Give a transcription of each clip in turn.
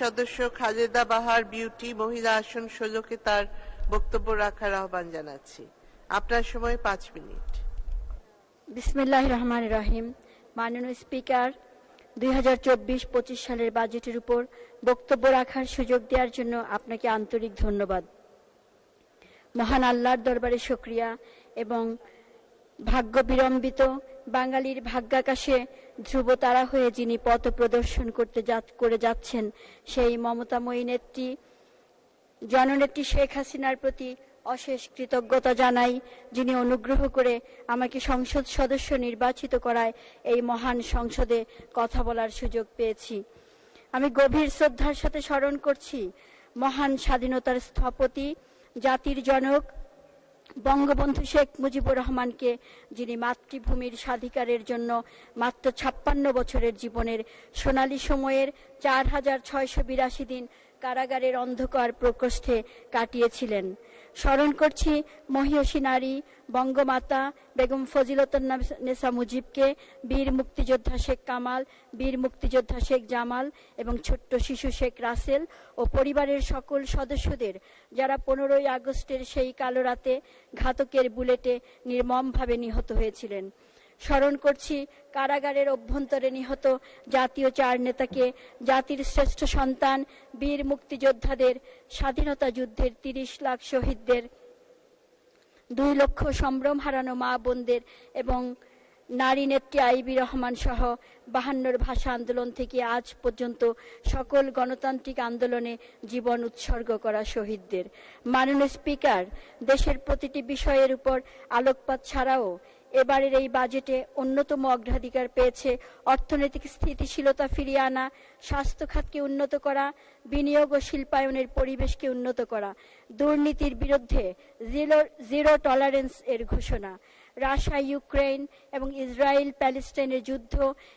সদস্য খালেদা বাহার বিউটি মহিলা আসন ষোলোকে তার বক্তব্য রাখার আহ্বান জানাচ্ছি। আপনার সময় পাঁচ মিনিট। বিসমিল্লাহ রহমান রহিম। মাননীয় স্পিকার, দুই হাজার চব্বিশ পঁচিশ সালের বাজেটের উপর বক্তব্য রাখার সুযোগ দেওয়ার জন্য আপনাকে আন্তরিক ধন্যবাদ। মহান আল্লাহর দরবারে শুক্রিয়া এবং ভাগ্য বিড়ম্বিত বাঙালির ভাগ্যাকাশে ধ্রুব তারা হয়ে যিনি পথ প্রদর্শন করতে করে যাচ্ছেন, সেই মমতাময়ী নেত্রী, জননেত্রী শেখ হাসিনার প্রতি অশেষ কৃতজ্ঞতা জানাই, যিনি অনুগ্রহ করে আমাকে সংসদ সদস্য নির্বাচিত করায় এই মহান সংসদে কথা বলার সুযোগ পেয়েছি। আমি গভীর শ্রদ্ধার সাথে স্মরণ করছি, মহান স্বাধীনতার স্থপতি, জাতির জনক বঙ্গবন্ধু শেখ মুজিবুর রহমানকে, যিনি মাতৃভূমির স্বাধিকারের জন্য মাত্র ছাপ্পান্ন বছরের জীবনের সোনালী সময়ের চার হাজার ছয়শো বিরাশি দিন কারাগারের অন্ধকার প্রকোষ্ঠে কাটিয়েছিলেন। স্মরণ করছি মহিয়সী নারী বঙ্গমাতা বেগম ফজিলতুন্নেসা মুজিবকে, বীর মুক্তিযোদ্ধা শেখ কামাল, বীর মুক্তিযোদ্ধা শেখ জামাল এবং ছোট্ট শিশু শেখ রাসেল ও পরিবারের সকল সদস্যদের যারা পনেরোই আগস্টের সেই কালো রাতে ঘাতকের বুলেটে নির্মমভাবে নিহত হয়েছিলেন। স্মরণ করছি, কারাগারের অভ্যন্তরে নিহত জাতীয় চার নেতাকে, জাতির শ্রেষ্ঠ সন্তান, বীর মুক্তিযোদ্ধাদের স্বাধীনতা যুদ্ধের তিরিশ লাখ শহীদদের দুই লক্ষ সম্ভ্রম হারানো মা বোনদের এবং নারী নেত্রী আইবি রহমান সহ বাহান্নর ভাষা আন্দোলন থেকে আজ পর্যন্ত সকল গণতান্ত্রিক আন্দোলনে জীবন উৎসর্গ করা শহীদদের। মাননীয় স্পিকার, দেশের প্রতিটি বিষয়ের উপর আলোকপাত ছাড়াও এবারের এই বাজেটে অন্যতম অগ্রাধিকার পেয়েছে অর্থনৈতিক স্থিতিশীলতা ফিরিয়ে আনা, স্বাস্থ্য খাতকে উন্নত করা, বিনিয়োগ ও শিল্পায়নের পরিবেশকে উন্নত করা। দুর্নীতির বিরুদ্ধে জিরো জিরো টলারেন্স এর ঘোষণা। রাশিয়া ইউক্রেন এবং ইসরায়েল, প্যালেস্টাইনের যুদ্ধ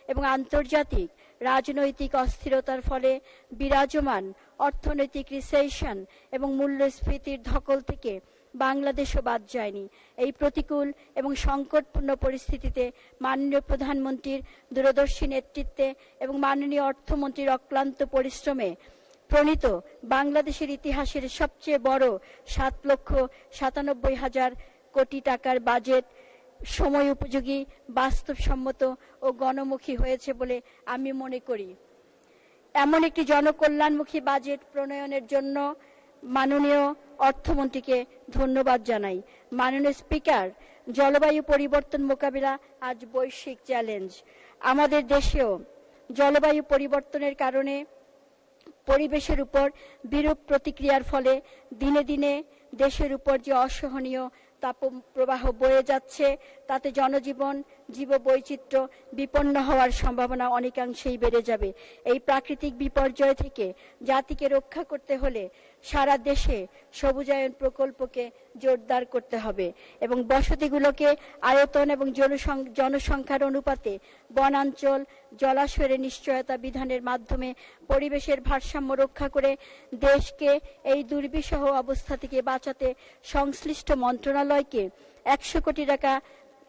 এবং আন্তর্জাতিক রাজনৈতিক অস্থিরতার ফলে বিরাজমান অর্থনৈতিক রিসেশন এবং মূল্যস্ফীতির ধকল থেকে বাংলাদেশও বাদ যায়নি। এই প্রতিকূল এবং সংকটপূর্ণ পরিস্থিতিতে মাননীয় প্রধানমন্ত্রীর দূরদর্শী নেতৃত্বে এবং মাননীয় অর্থমন্ত্রীর অক্লান্ত পরিশ্রমে প্রণীত বাংলাদেশের ইতিহাসের সবচেয়ে বড় সাত লক্ষ সাতানব্বই হাজার কোটি টাকার বাজেট সময় উপযোগী, বাস্তবসম্মত ও গণমুখী হয়েছে বলে আমি মনে করি। এমন একটি জনকল্যাণমুখী বাজেট প্রণয়নের জন্য মাননীয় অর্থমন্ত্রীকে ধন্যবাদ জানাই। মাননীয় স্পিকার, জলবায়ু পরিবর্তন মোকাবিলা আজ বৈশ্বিক চ্যালেঞ্জ। আমাদের দেশেও জলবায়ু পরিবর্তনের কারণে পরিবেশের উপর বিরূপ প্রতিক্রিয়ার ফলে দিনে দিনে দেশের উপর যে অসহনীয় তাপ প্রবাহ বয়ে যাচ্ছে, তাতে জনজীবন জীব জীববৈচিত্র্য বিপন্ন হওয়ার সম্ভাবনা অনেকাংশেই বেড়ে যাবে। এই প্রাকৃতিক বিপর্যয় থেকে জাতিকে রক্ষা করতে হলে সারা দেশে সবুজায়ন প্রকল্পকে জোরদার করতে হবে এবং বসতিগুলোকে আয়তন এবং জনসংখ্যার অনুপাতে বনাঞ্চল, জলাশয়ের নিশ্চয়তা বিধানের মাধ্যমে পরিবেশের ভারসাম্য রক্ষা করে দেশকে এই দুর্বিষহ অবস্থা থেকে বাঁচাতে সংশ্লিষ্ট মন্ত্রণালয়কে একশো কোটি টাকা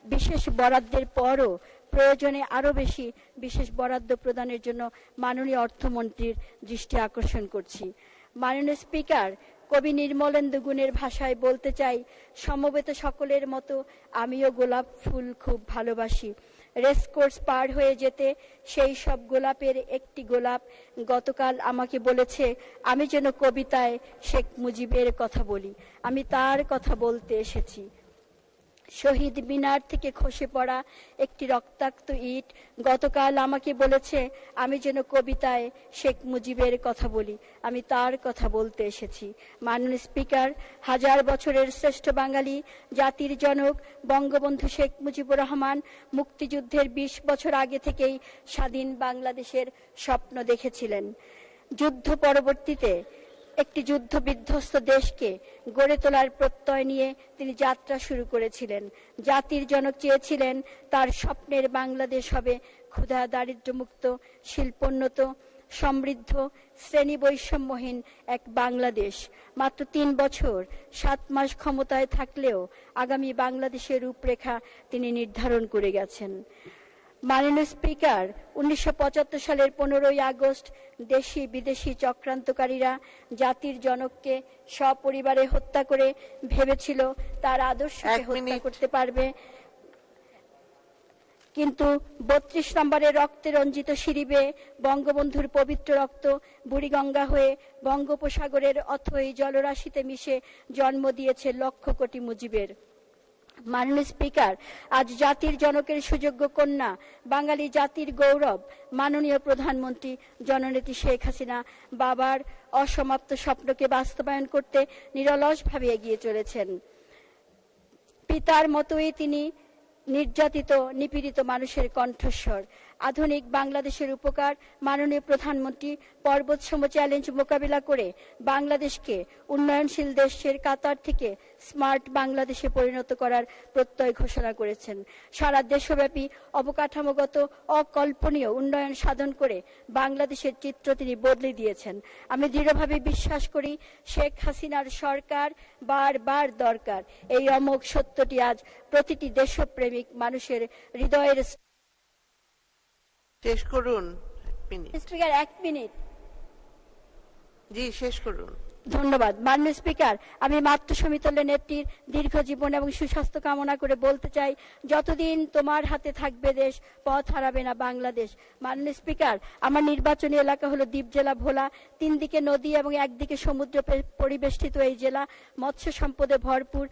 বিশেষ বরাদ্দের পরও প্রয়োজনে আরও বেশি বিশেষ বরাদ্দ প্রদানের জন্য মাননীয় অর্থমন্ত্রীর দৃষ্টি আকর্ষণ করছি। মাননীয় স্পিকার, কবি নির্মলেন্দু গুণের ভাষায় বলতে চাই, সমবেত সকলের মতো আমিও গোলাপ ফুল খুব ভালোবাসি। রেসকোর্স পার হয়ে যেতে সেই সব গোলাপের একটি গোলাপ গতকাল আমাকে বলেছে, আমি যেন কবিতায় শেখ মুজিবের কথা বলি। আমি তার কথা বলতে এসেছি। শহীদ মিনার থেকে খসে পড়া একটি রক্তাক্ত ইট গতকাল আমাকে বলেছে, আমি যেন কবিতায় শেখ মুজিবের কথা বলি। আমি তার কথা বলতে এসেছি। মাননীয় স্পিকার, হাজার বছরের শ্রেষ্ঠ বাঙালি, জাতির জনক, বঙ্গবন্ধু শেখ মুজিবুর রহমান মুক্তিযুদ্ধের ২০ বছর আগে থেকেই স্বাধীন বাংলাদেশের স্বপ্ন দেখেছিলেন। যুদ্ধ পরবর্তীতে একটি যুদ্ধ বিধ্বস্ত দেশকে গড়ে তোলার প্রত্যয় নিয়ে তিনি যাত্রা শুরু করেছিলেন। জাতির জনক চেয়েছিলেন, তার স্বপ্নের বাংলাদেশ হবে ক্ষুধা, দারিদ্র্যমুক্ত, শিল্পোন্নত, সমৃদ্ধ শ্রেণি বৈষম্যহীন এক বাংলাদেশ। মাত্র তিন বছর, সাত মাস ক্ষমতায় থাকলেও আগামী বাংলাদেশের রূপরেখা তিনি নির্ধারণ করে গেছেন। মাননীয় স্পিকার উনিশশো পঁচাত্তর সালের পনেরোই আগস্ট দেশি বিদেশি চক্রান্তকারীরা জাতির জনককে সপরিবারে হত্যা করে ভেবেছিল তার আদর্শকে হত্যা করতে পারবে। কিন্তু বত্রিশ নম্বরের রক্তে রঞ্জিত সিঁড়িবে বঙ্গবন্ধুর পবিত্র রক্ত বুড়িগঙ্গা হয়ে বঙ্গোপসাগরের অথই জলরাশিতে মিশে জন্ম দিয়েছে লক্ষ কোটি মুজিবের। মাননীয় স্পিকার, আজ জাতির জনকের সুযোগ্য কন্যা, বাঙালি জাতির গৌরব, মাননীয় প্রধানমন্ত্রী জননেত্রী শেখ হাসিনা বাবার অসমাপ্ত স্বপ্নকে বাস্তবায়ন করতে নিরলসভাবে এগিয়ে চলেছেন। পিতার মতোই তিনি নির্যাতিত, নিপীড়িত মানুষের কণ্ঠস্বর। আধুনিক বাংলাদেশের উপকার মাননীয় প্রধানমন্ত্রী পর্বতসম চ্যালেঞ্জ মোকাবিলা করে বাংলাদেশকে উন্নয়নশীল দেশের কাতার থেকে স্মার্ট বাংলাদেশে পরিণত করার প্রত্যয় ঘোষণা করেছেন। সারা দেশব্যাপী অবকাঠামোগত অকল্পনীয় উন্নয়ন সাধন করে বাংলাদেশের চিত্র তিনি বদলে দিয়েছেন। আমি দৃঢ়ভাবে বিশ্বাস করি, শেখ হাসিনার সরকার বারবার দরকার। এই অমোঘ সত্যটি আজ প্রতিটি দেশপ্রেমিক মানুষের হৃদয়ের শেষ করুন এক মিনিট। স্পিকার এক মিনিট। জি শেষ করুন। ধন্যবাদ। মাননীয় স্পিকার, আমি মাতৃ সমিতল্য নেত্রীর দীর্ঘ জীবন এবং সুস্বাস্থ্য কামনা করে বলতে চাই, যতদিন তোমার হাতে থাকবে দেশ, পথ হারাবে না বাংলাদেশ। মাননীয় স্পিকার, আমার নির্বাচনী এলাকা হলো দ্বীপ জেলা ভোলা তিন দিকে নদী এবং একদিকে সমুদ্র পরিবেষ্টিত এই জেলা। মৎস্য সম্পদে ভরপুর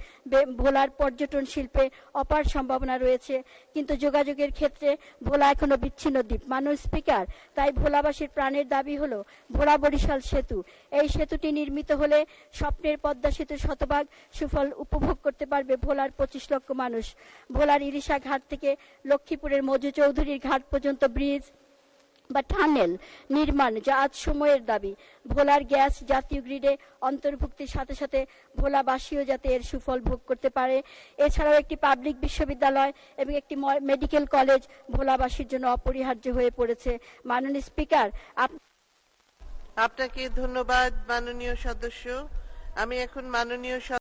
ভোলার পর্যটন শিল্পে অপার সম্ভাবনা রয়েছে। কিন্তু যোগাযোগের ক্ষেত্রে ভোলা এখনও বিচ্ছিন্ন দ্বীপ। মাননীয় স্পিকার, তাই ভোলাবাসীর প্রাণের দাবি হলো ভোলা বরিশাল সেতু। এই সেতুটি নির্মিত হলে স্বপ্নের পদ্মা সেতুর শতভাগ সুফল উপভোগ করতে পারবে ভোলার পঁচিশ লক্ষ মানুষ। ভোলার ইরিশা ঘাট থেকে লক্ষ্মীপুরের মজু চৌধুরীর ঘাট পর্যন্ত ব্রিজ বা টানেল নির্মাণ যা আজ সময়ের দাবি। ভোলার গ্যাস জাতীয় গ্রিডে অন্তর্ভুক্তির সাথে সাথে ভোলাবাসীও যাতে এর সুফল ভোগ করতে পারে। এছাড়াও একটি পাবলিক বিশ্ববিদ্যালয় এবং একটি মেডিকেল কলেজ ভোলাবাসীর জন্য অপরিহার্য হয়ে পড়েছে। মাননীয় স্পিকার, আপ- আপনাকে ধন্যবাদ মাননীয় সদস্য। আমি এখন মাননীয়